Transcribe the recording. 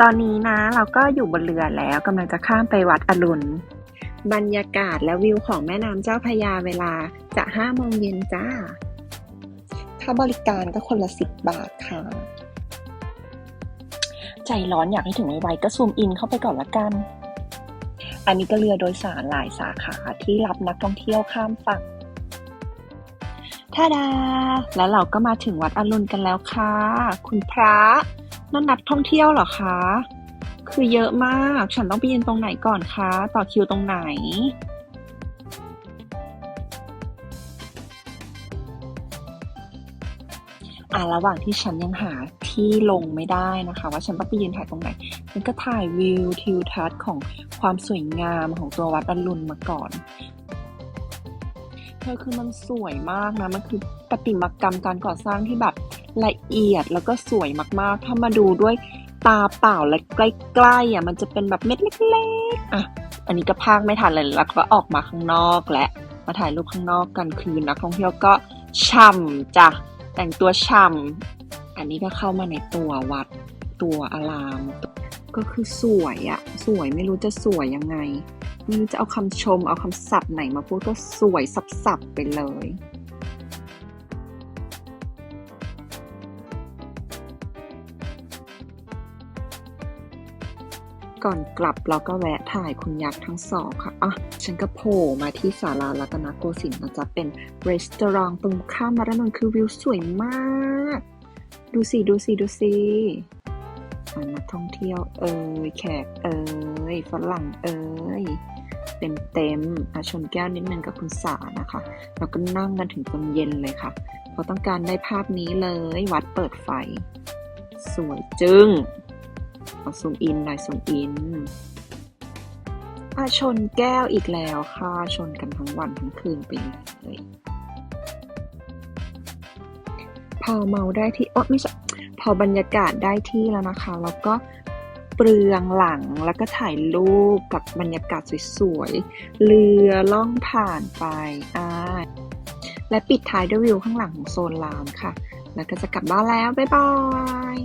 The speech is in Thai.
ตอนนี้นะเราก็อยู่บนเรือแล้วกำลังจะข้ามไปวัดอรุณ บรรยากาศและวิวของแม่น้ำเจ้าพระยาเวลาจะห้าโมงเย็นจ้า ค่าบริการก็คนละสิบบาทค่ะ ใจร้อนอยากให้ถึงไวๆก็ซูมอินเข้าไปก่อนละกัน อันนี้ก็เรือโดยสารหลายสาขาที่รับนักท่องเที่ยวข้ามฝั่งท่าดา แล้วเราก็มาถึงวัดอรุณกันแล้วค่ะ คุณพระ นั่นนักท่องเที่ยวเหรอคะ คือเยอะมาก ฉันต้องไปยืนตรงไหนก่อนคะ ต่อคิวตรงไหน อ่าระหว่างที่ฉันยังหาที่ลงไม่ได้นะคะ ว่าฉันต้องไปยืนถ่ายตรงไหนฉันก็ถ่ายวิวทิวทัศน์ของความสวยงามของตัววัดอรุณมาก่อน เธอคือมันสวยมากนะมันคือประติมากรรมการก่อสร้างที่แบบละเอียดแล้วก็สวยมากๆ ถ้ามาดูด้วยตาเปล่าและใกล้ๆอะมันจะเป็นแบบเม็ดเล็กๆอะอันนี้ก็พากไม่ทันเลยแล้วก็ออกมาข้างนอกและมาถ่ายรูปข้างนอกกันคือนักท่องเที่ยวก็ช่ำจ้ะแต่งตัวช่ำอันนี้ก็เข้ามาในตัววัดตัวอาราม ก็คือสวยอะสวยไม่รู้จะสวยยังไง ไม่รู้จะเอาคำชม เอาคำศัพท์ไหนมาพูดก็สวยสับๆไปเลยก่อนกลับเราก็แวะถ่ายคุณยักษ์ทั้งสองค่ะ อะ ฉันก็โผล่มาที่ศาลารัตนโกสินทร์นะจ๊ะเป็นรีสตอรองตรงข้ามมาระนนท์คือวิวสวยมาก ดูสิ ดูสิ ดูสินักท่องเที่ยวเอ่ยแขกเอ่ยฝรั่งเอ่ย เต็มๆอะชนแก้วนิดนึงกับคุณสานะคะ แล้วก็นั่งกันถึงจนเย็นเลยค่ะเพราะต้องการได้ภาพนี้เลยวัดเปิดไฟ สวยจึง้งเอาซูมอินหน่อยซูมอินอาชนแก้วอีกแล้วค่ะ ชนกันทั้งวันทั้งคืนไปเลยพอเมาได้ที่โอ๊ะไม่ใช่พอบรรยากาศได้ที่แล้วนะคะแล้วก็ เปลืองหลังแล้วก็ถ่ายรูปกับบรรยากาศสวยๆ เรือล่องผ่านไปอ่าและปิดท้ายด้วยวิวข้างหลังของโซนลานค่ะ แล้วก็จะกลับบ้านแล้ว บ๊ายบาย